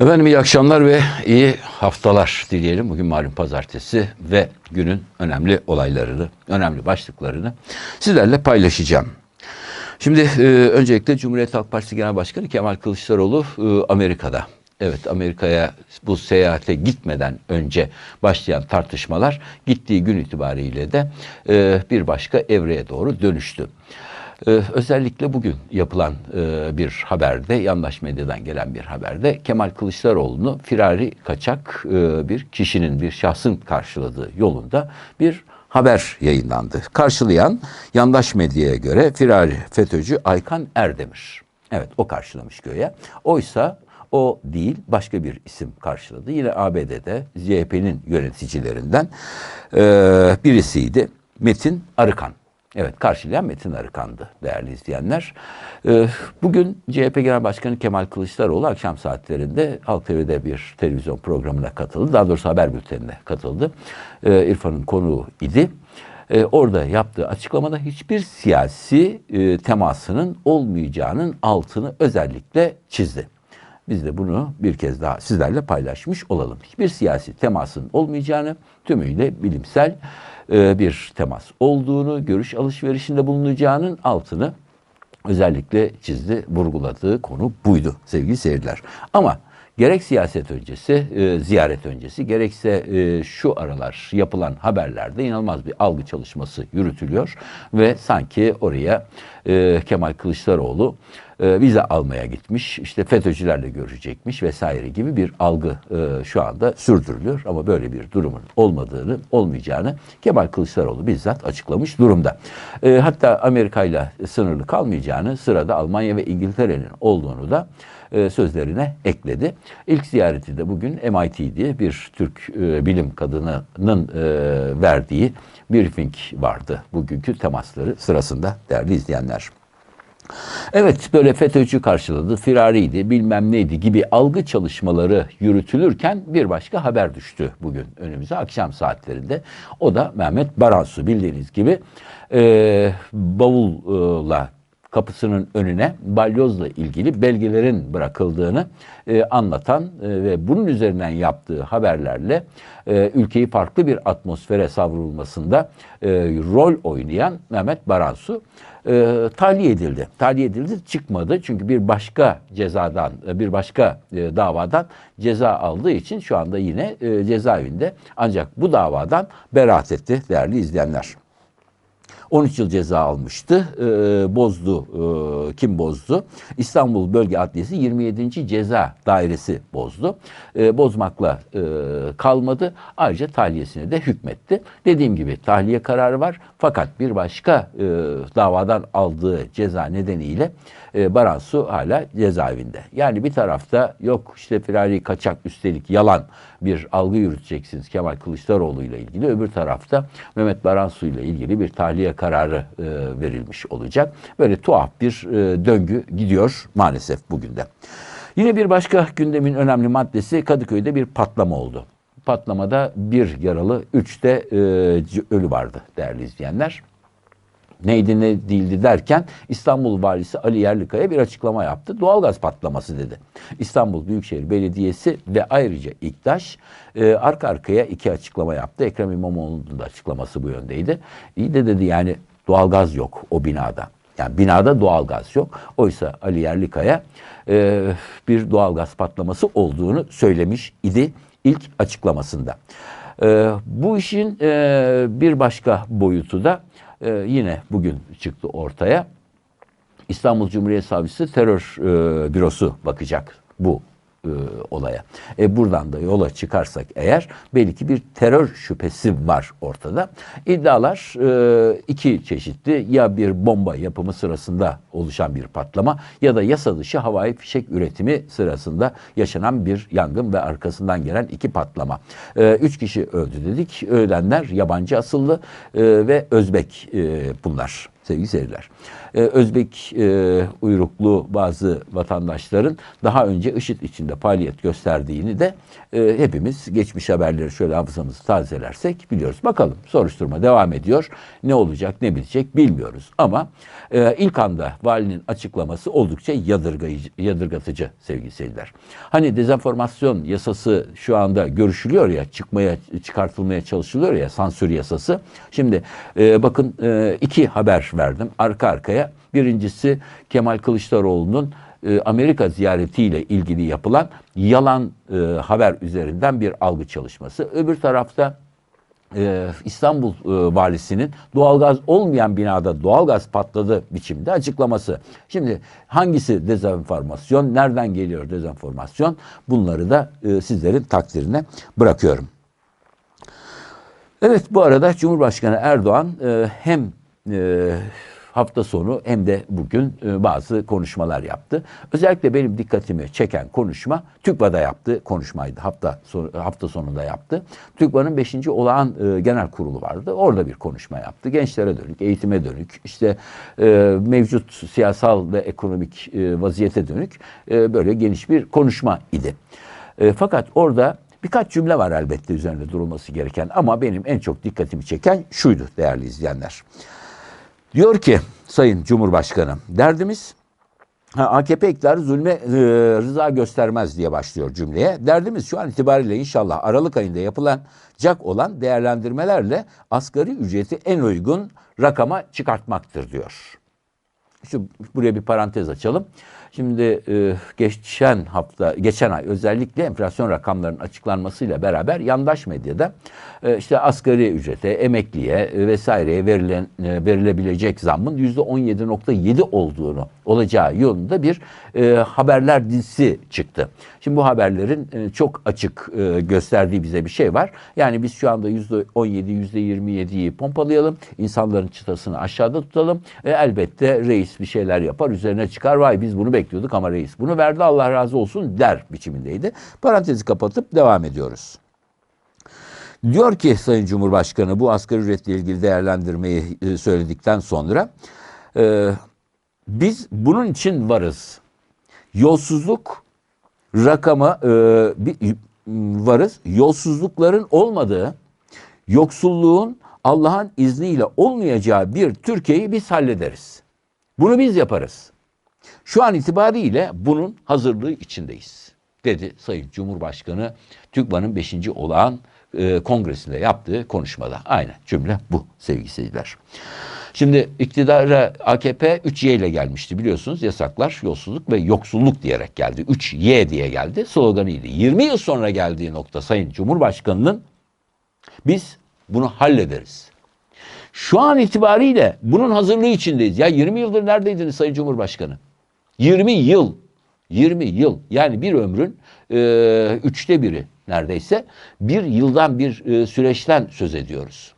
Efendim iyi akşamlar ve iyi haftalar dileyelim. Bugün malum pazartesi ve günün önemli olaylarını, önemli başlıklarını sizlerle paylaşacağım. Şimdi e, öncelikle Cumhuriyet Halk Partisi Genel Başkanı Kemal Kılıçdaroğlu e, Amerika'da. Evet Amerika'ya bu seyahate gitmeden önce başlayan tartışmalar gittiği gün itibariyle de e, bir başka evreye doğru dönüştü. Ee, özellikle bugün yapılan e, bir haberde, yandaş medyadan gelen bir haberde Kemal Kılıçdaroğlu'nu firari kaçak e, bir kişinin, bir şahsın karşıladığı yolunda bir haber yayınlandı. Karşılayan yandaş medyaya göre firari FETÖ'cü Aykan Erdemir. Evet o karşılamış göğe. Oysa o değil başka bir isim karşıladı. Yine ABD'de CHP'nin yöneticilerinden e, birisiydi. Metin Arıkan. Evet karşılayan Metin Arıkan'dı değerli izleyenler. Ee, bugün CHP Genel Başkanı Kemal Kılıçdaroğlu akşam saatlerinde Halk TV'de bir televizyon programına katıldı. Daha doğrusu haber bültenine katıldı. Ee, İrfan'ın konuğu idi. Ee, orada yaptığı açıklamada hiçbir siyasi e, temasının olmayacağının altını özellikle çizdi. Biz de bunu bir kez daha sizlerle paylaşmış olalım. Hiçbir siyasi temasın olmayacağını tümüyle bilimsel e, bir temas olduğunu, görüş alışverişinde bulunacağının altını özellikle çizdi, vurguladığı konu buydu sevgili seyirciler. Ama gerek siyaset öncesi, e, ziyaret öncesi, gerekse e, şu aralar yapılan haberlerde inanılmaz bir algı çalışması yürütülüyor ve sanki oraya e, Kemal Kılıçdaroğlu e, vize almaya gitmiş, işte FETÖ'cülerle görüşecekmiş vesaire gibi bir algı e, şu anda sürdürülüyor. Ama böyle bir durumun olmadığını, olmayacağını Kemal Kılıçdaroğlu bizzat açıklamış durumda. E, hatta Amerika ile sınırlı kalmayacağını, sırada Almanya ve İngiltere'nin olduğunu da e, sözlerine ekledi. İlk ziyareti de bugün MIT diye bir Türk e, bilim kadınının e, verdiği briefing vardı. Bugünkü temasları sırasında değerli izleyenler. Evet böyle FETÖ'cü karşıladı, firariydi, bilmem neydi gibi algı çalışmaları yürütülürken bir başka haber düştü bugün önümüze akşam saatlerinde. O da Mehmet Baransu bildiğiniz gibi e, bavulla kapısının önüne balyozla ilgili belgelerin bırakıldığını e, anlatan e, ve bunun üzerinden yaptığı haberlerle e, ülkeyi farklı bir atmosfere savrulmasında e, rol oynayan Mehmet Baransu e, tahliye edildi. Tahliye edildi çıkmadı çünkü bir başka cezadan, e, bir başka e, davadan ceza aldığı için şu anda yine e, cezaevinde. Ancak bu davadan beraat etti değerli izleyenler. 13 yıl ceza almıştı. E, bozdu. E, kim bozdu? İstanbul Bölge Adliyesi 27. Ceza Dairesi bozdu. E, bozmakla e, kalmadı. Ayrıca tahliyesine de hükmetti. Dediğim gibi tahliye kararı var. Fakat bir başka e, davadan aldığı ceza nedeniyle e, Baransu hala cezaevinde. Yani bir tarafta yok işte firari kaçak üstelik yalan bir algı yürüteceksiniz Kemal Kılıçdaroğlu ile ilgili. Öbür tarafta Mehmet Baransu ile ilgili bir tahliye kararı e, verilmiş olacak. Böyle tuhaf bir e, döngü gidiyor maalesef bugün de. Yine bir başka gündemin önemli maddesi Kadıköy'de bir patlama oldu. Patlamada bir yaralı, üç de e, ölü vardı değerli izleyenler neydi ne değildi derken İstanbul Valisi Ali Yerlikaya bir açıklama yaptı. Doğalgaz patlaması dedi. İstanbul Büyükşehir Belediyesi ve ayrıca İktaş e, arka arkaya iki açıklama yaptı. Ekrem İmamoğlu'nun da açıklaması bu yöndeydi. İyi de dedi yani doğalgaz yok o binada. Yani binada doğalgaz yok. Oysa Ali Yerlikaya e, bir doğalgaz patlaması olduğunu söylemiş idi ilk açıklamasında. E, bu işin e, bir başka boyutu da e, yine bugün çıktı ortaya. İstanbul Cumhuriyet Savcısı terör e, bürosu bakacak bu e, olaya. E, buradan da yola çıkarsak eğer belki bir terör şüphesi var ortada. İddialar e, iki çeşitli ya bir bomba yapımı sırasında oluşan bir patlama ya da yasa dışı havai fişek üretimi sırasında yaşanan bir yangın ve arkasından gelen iki patlama. E, üç kişi öldü dedik. Ölenler yabancı asıllı e, ve Özbek e, bunlar. Sevgili seyirciler. Ee, Özbek e, uyruklu bazı vatandaşların daha önce IŞİD içinde faaliyet gösterdiğini de e, hepimiz geçmiş haberleri şöyle hafızamızı tazelersek biliyoruz. Bakalım soruşturma devam ediyor. Ne olacak ne bitecek bilmiyoruz. Ama e, ilk anda valinin açıklaması oldukça yadırgayıcı, yadırgatıcı sevgili seyirciler. Hani dezenformasyon yasası şu anda görüşülüyor ya çıkmaya çıkartılmaya çalışılıyor ya sansür yasası. Şimdi e, bakın e, iki haber verdim arka arkaya. Birincisi Kemal Kılıçdaroğlu'nun e, Amerika ziyaretiyle ilgili yapılan yalan e, haber üzerinden bir algı çalışması. Öbür tarafta e, İstanbul e, valisinin doğalgaz olmayan binada doğalgaz patladı biçimde açıklaması. Şimdi hangisi dezenformasyon, nereden geliyor dezenformasyon bunları da e, sizlerin takdirine bırakıyorum. Evet bu arada Cumhurbaşkanı Erdoğan e, hem e, hafta sonu hem de bugün e, bazı konuşmalar yaptı. Özellikle benim dikkatimi çeken konuşma TÜGVA'da yaptığı konuşmaydı. Hafta sonu, hafta sonunda yaptı. TÜGVA'nın 5. olağan e, genel kurulu vardı. Orada bir konuşma yaptı. Gençlere dönük, eğitime dönük, işte e, mevcut siyasal ve ekonomik e, vaziyete dönük e, böyle geniş bir konuşma idi. E, fakat orada Birkaç cümle var elbette üzerinde durulması gereken ama benim en çok dikkatimi çeken şuydu değerli izleyenler. Diyor ki Sayın Cumhurbaşkanı derdimiz AKP iktidarı zulme e, rıza göstermez diye başlıyor cümleye. Derdimiz şu an itibariyle inşallah Aralık ayında yapılacak olan değerlendirmelerle asgari ücreti en uygun rakama çıkartmaktır diyor. Şu buraya bir parantez açalım. Şimdi e, geçen hafta, geçen ay özellikle enflasyon rakamlarının açıklanmasıyla beraber yandaş medyada e, işte asgari ücrete, emekliye e, vesaireye verilen e, verilebilecek zammın yüzde 17.7 olduğunu olacağı yolunda bir e, haberler dizisi çıktı. Şimdi bu haberlerin e, çok açık e, gösterdiği bize bir şey var. Yani biz şu anda yüzde 17, yüzde 27'yi pompalayalım, insanların çıtasını aşağıda tutalım. E, elbette reis bir şeyler yapar, üzerine çıkar. Vay biz bunu bekliyorduk ama reis bunu verdi Allah razı olsun der biçimindeydi. Parantezi kapatıp devam ediyoruz. Diyor ki Sayın Cumhurbaşkanı bu asgari ücretle ilgili değerlendirmeyi e, söyledikten sonra e, biz bunun için varız. Yolsuzluk rakama e, bir, varız. Yolsuzlukların olmadığı, yoksulluğun Allah'ın izniyle olmayacağı bir Türkiye'yi biz hallederiz. Bunu biz yaparız. Şu an itibariyle bunun hazırlığı içindeyiz. Dedi Sayın Cumhurbaşkanı TÜGVA'nın 5. olağan e, kongresinde yaptığı konuşmada. Aynen cümle bu sevgili seyirciler. Şimdi iktidara AKP 3Y ile gelmişti biliyorsunuz yasaklar, yolsuzluk ve yoksulluk diyerek geldi. 3Y diye geldi sloganıydı. 20 yıl sonra geldiği nokta Sayın Cumhurbaşkanı'nın biz bunu hallederiz. Şu an itibariyle bunun hazırlığı içindeyiz. Ya 20 yıldır neredeydiniz Sayın Cumhurbaşkanı? 20 yıl. 20 yıl. Yani bir ömrün e, üçte biri neredeyse bir yıldan bir e, süreçten söz ediyoruz.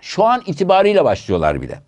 Şu an itibariyle başlıyorlar bile.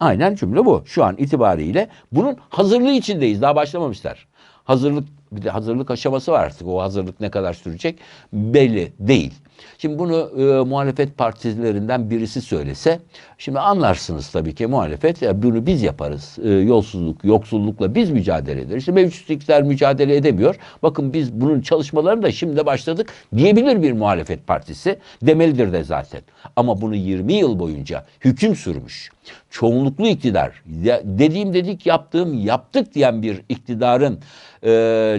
Aynen cümle bu. Şu an itibariyle bunun hazırlığı içindeyiz. Daha başlamamışlar. Hazırlık bir de hazırlık aşaması var artık. O hazırlık ne kadar sürecek belli değil. Şimdi bunu e, muhalefet partilerinden birisi söylese, şimdi anlarsınız tabii ki muhalefet, ya bunu biz yaparız. E, yolsuzluk, yoksullukla biz mücadele ederiz. İşte mevcut iktidar mücadele edemiyor. Bakın biz bunun çalışmalarını da şimdi başladık diyebilir bir muhalefet partisi. Demelidir de zaten. Ama bunu 20 yıl boyunca hüküm sürmüş. Çoğunluklu iktidar, dediğim dedik yaptığım yaptık diyen bir iktidarın e,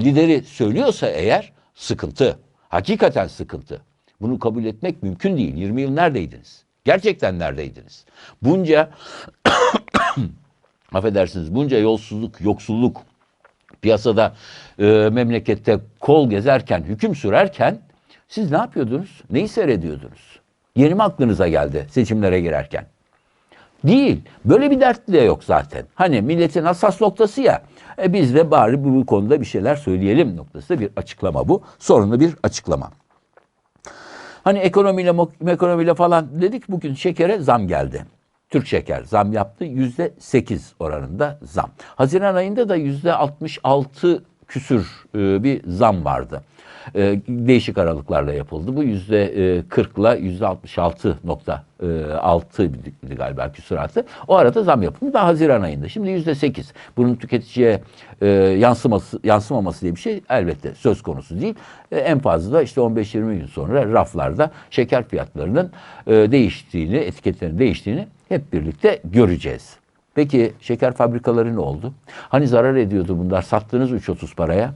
lideri söylüyorsa eğer sıkıntı. Hakikaten sıkıntı. Bunu kabul etmek mümkün değil. 20 yıl neredeydiniz? Gerçekten neredeydiniz? Bunca affedersiniz bunca yolsuzluk, yoksulluk piyasada e, memlekette kol gezerken, hüküm sürerken siz ne yapıyordunuz? Neyi seyrediyordunuz? Yeni mi aklınıza geldi seçimlere girerken? Değil. Böyle bir dert de yok zaten. Hani milletin hassas noktası ya. E biz de bari bu, bu konuda bir şeyler söyleyelim noktası bir açıklama bu. Sorunlu bir açıklama. Hani ekonomiyle ekonomiyle falan dedik bugün şekere zam geldi. Türk şeker zam yaptı yüzde sekiz oranında zam. Haziran ayında da yüzde altmış altı küsür e, bir zam vardı. E, değişik aralıklarla yapıldı. Bu yüzde e, 40 ile yüzde 66.6 idi galiba küsuratı. O arada zam yapıldı. Daha Haziran ayında. Şimdi yüzde 8. Bunun tüketiciye e, yansıması, yansımaması diye bir şey elbette söz konusu değil. E, en fazla da işte 15-20 gün sonra raflarda şeker fiyatlarının e, değiştiğini, etiketlerin değiştiğini hep birlikte göreceğiz. Peki şeker fabrikaları ne oldu? Hani zarar ediyordu bunlar sattınız 3.30 paraya.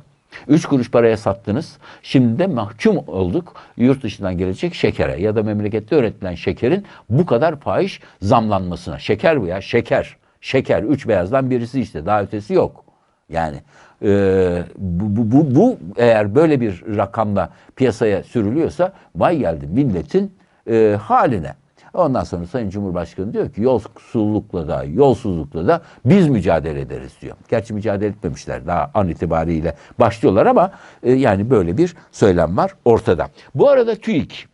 3 kuruş paraya sattınız. Şimdi de mahkum olduk yurt dışından gelecek şekere ya da memlekette üretilen şekerin bu kadar fahiş zamlanmasına. Şeker bu ya şeker. Şeker üç beyazdan birisi işte daha ötesi yok. Yani e, bu, bu, bu, bu eğer böyle bir rakamla piyasaya sürülüyorsa vay geldi milletin e, haline. Ondan sonra Sayın Cumhurbaşkanı diyor ki yolsuzlukla da yolsuzlukla da biz mücadele ederiz diyor. Gerçi mücadele etmemişler daha an itibariyle başlıyorlar ama e, yani böyle bir söylem var ortada. Bu arada TÜİK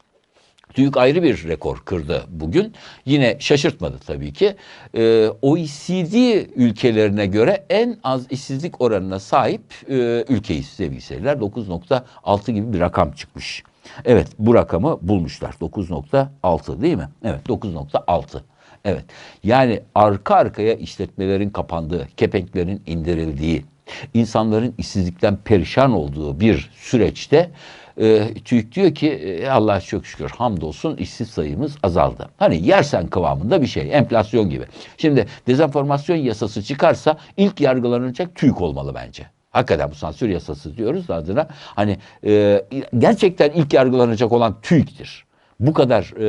TÜİK ayrı bir rekor kırdı bugün. Yine şaşırtmadı tabii ki. Ee, OECD ülkelerine göre en az işsizlik oranına sahip e, ülkeyiz sevgili seyirciler. 9.6 gibi bir rakam çıkmış. Evet bu rakamı bulmuşlar. 9.6 değil mi? Evet 9.6. Evet yani arka arkaya işletmelerin kapandığı, kepenklerin indirildiği, insanların işsizlikten perişan olduğu bir süreçte e, TÜİK diyor ki e, Allah'a çok şükür hamdolsun işsiz sayımız azaldı. Hani yersen kıvamında bir şey enflasyon gibi. Şimdi dezenformasyon yasası çıkarsa ilk yargılanacak TÜİK olmalı bence. Hakikaten bu sansür yasası diyoruz da adına. Hani e, gerçekten ilk yargılanacak olan TÜİK'tir. Bu kadar e,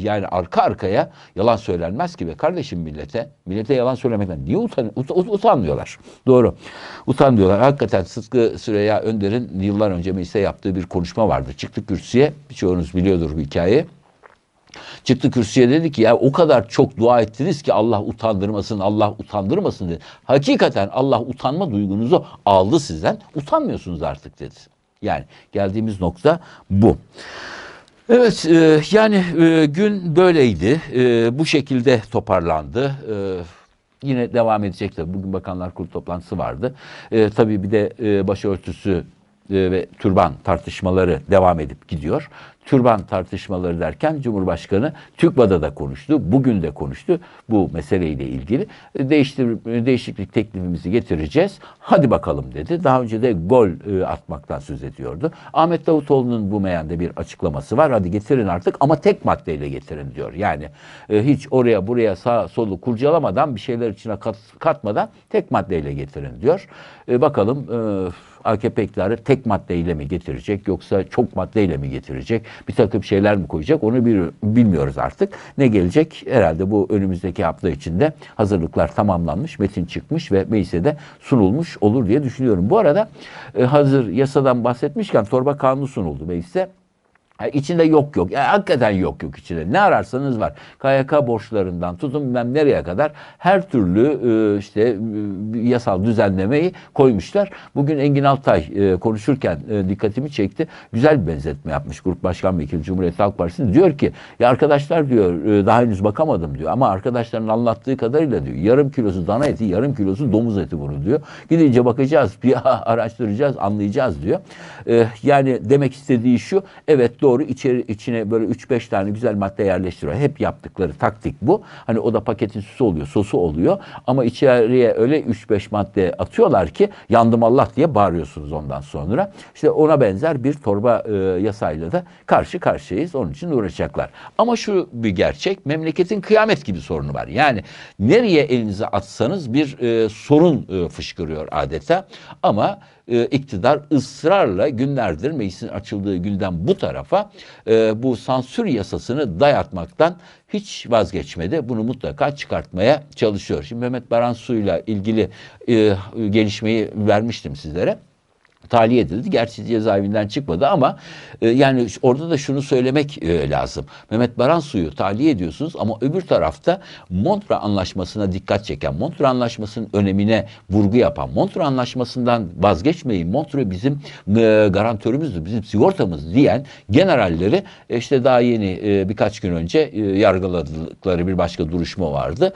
yani arka arkaya yalan söylenmez ki be kardeşim millete. Millete yalan söylemekten niye utan, ut, ut, utanmıyorlar? Doğru. Utanmıyorlar. Hakikaten Sıtkı Süreyya Önder'in yıllar önce mecliste yaptığı bir konuşma vardı. Çıktı kürsüye. Birçoğunuz biliyordur bu hikayeyi. Çıktı kürsüye dedi ki ya o kadar çok dua ettiniz ki Allah utandırmasın, Allah utandırmasın dedi. Hakikaten Allah utanma duygunuzu aldı sizden. Utanmıyorsunuz artık dedi. Yani geldiğimiz nokta bu. Evet e, yani e, gün böyleydi. E, bu şekilde toparlandı. E, yine devam edecek tabii. Bugün Bakanlar Kurulu toplantısı vardı. E, tabii bir de e, başörtüsü e, ve türban tartışmaları devam edip gidiyor. Türban tartışmaları derken Cumhurbaşkanı TÜKVA'da da konuştu. Bugün de konuştu bu meseleyle ilgili. E, Değiştir, değişiklik teklifimizi getireceğiz. Hadi bakalım dedi. Daha önce de gol e, atmaktan söz ediyordu. Ahmet Davutoğlu'nun bu meyanda bir açıklaması var. Hadi getirin artık ama tek maddeyle getirin diyor. Yani e, hiç oraya buraya sağ solu kurcalamadan bir şeyler içine kat, katmadan tek maddeyle getirin diyor. E, bakalım e, AKP iktidarı tek maddeyle mi getirecek yoksa çok maddeyle mi getirecek? Bir takım şeyler mi koyacak? Onu bir, bilmiyoruz artık. Ne gelecek? Herhalde bu önümüzdeki hafta içinde hazırlıklar tamamlanmış, metin çıkmış ve meclise de sunulmuş olur diye düşünüyorum. Bu arada e, hazır yasadan bahsetmişken torba kanunu sunuldu meclise. Ha, içinde yok yok. Yani hakikaten yok yok içinde. Ne ararsanız var. KYK borçlarından tutun bilmem nereye kadar her türlü e, işte e, yasal düzenlemeyi koymuşlar. Bugün Engin Altay e, konuşurken e, dikkatimi çekti. Güzel bir benzetme yapmış Grup Başkan Vekili Cumhuriyet Halk Partisi. Diyor ki ya arkadaşlar diyor e, daha henüz bakamadım diyor ama arkadaşların anlattığı kadarıyla diyor yarım kilosu dana eti yarım kilosu domuz eti bunu diyor. Gidince bakacağız bir araştıracağız anlayacağız diyor. E, yani demek istediği şu evet doğru içeri, içine böyle 3-5 tane güzel madde yerleştiriyor. Hep yaptıkları taktik bu. Hani o da paketin süsü oluyor, sosu oluyor. Ama içeriye öyle 3-5 madde atıyorlar ki yandım Allah diye bağırıyorsunuz ondan sonra. İşte ona benzer bir torba e, yasayla da karşı karşıyayız. Onun için uğraşacaklar. Ama şu bir gerçek, memleketin kıyamet gibi sorunu var. Yani nereye elinizi atsanız bir e, sorun e, fışkırıyor adeta. Ama e, iktidar ısrarla günlerdir meclisin açıldığı günden bu tarafa e, bu sansür yasasını dayatmaktan hiç vazgeçmedi. Bunu mutlaka çıkartmaya çalışıyor. Şimdi Mehmet Baransu'yla ilgili e, gelişmeyi vermiştim sizlere. Tahliye edildi. Gerçi cezaevinden çıkmadı ama e, yani orada da şunu söylemek e, lazım. Mehmet Baransu'yu tahliye ediyorsunuz ama öbür tarafta Montre Anlaşması'na dikkat çeken, Montre Anlaşması'nın önemine vurgu yapan, Montre Anlaşması'ndan vazgeçmeyin, Montre bizim e, garantörümüzdür, bizim sigortamız diyen generalleri e, işte daha yeni e, birkaç gün önce e, yargıladıkları bir başka duruşma vardı.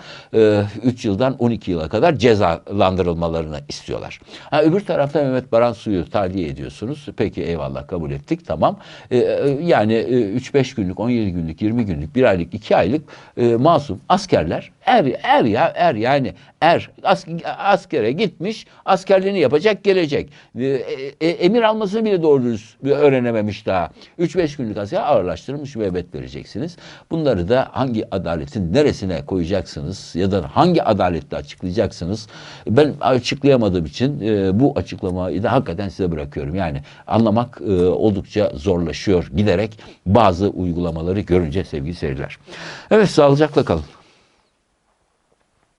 3 yıldan 12 yıla kadar cezalandırılmalarını istiyorlar. Ha, öbür tarafta Mehmet Baransu'yu tahliye ediyorsunuz. Peki eyvallah kabul ettik tamam. E, e, yani 3-5 günlük, 17 günlük, 20 günlük, 1 aylık, 2 aylık e, masum askerler er, er ya er yani er as, askere gitmiş askerliğini yapacak gelecek. E, e, emir almasını bile doğru dürüst öğrenememiş daha. 3-5 günlük asker ağırlaştırılmış müebbet vereceksiniz. Bunları da hangi adaletin neresine koyacaksınız ya da hangi adaletle açıklayacaksınız? Ben açıklayamadığım için e, bu açıklamayı da hakikaten size bırakıyorum. Yani anlamak e, oldukça zorlaşıyor giderek bazı uygulamaları görünce sevgili seyirciler. Evet sağlıcakla kalın.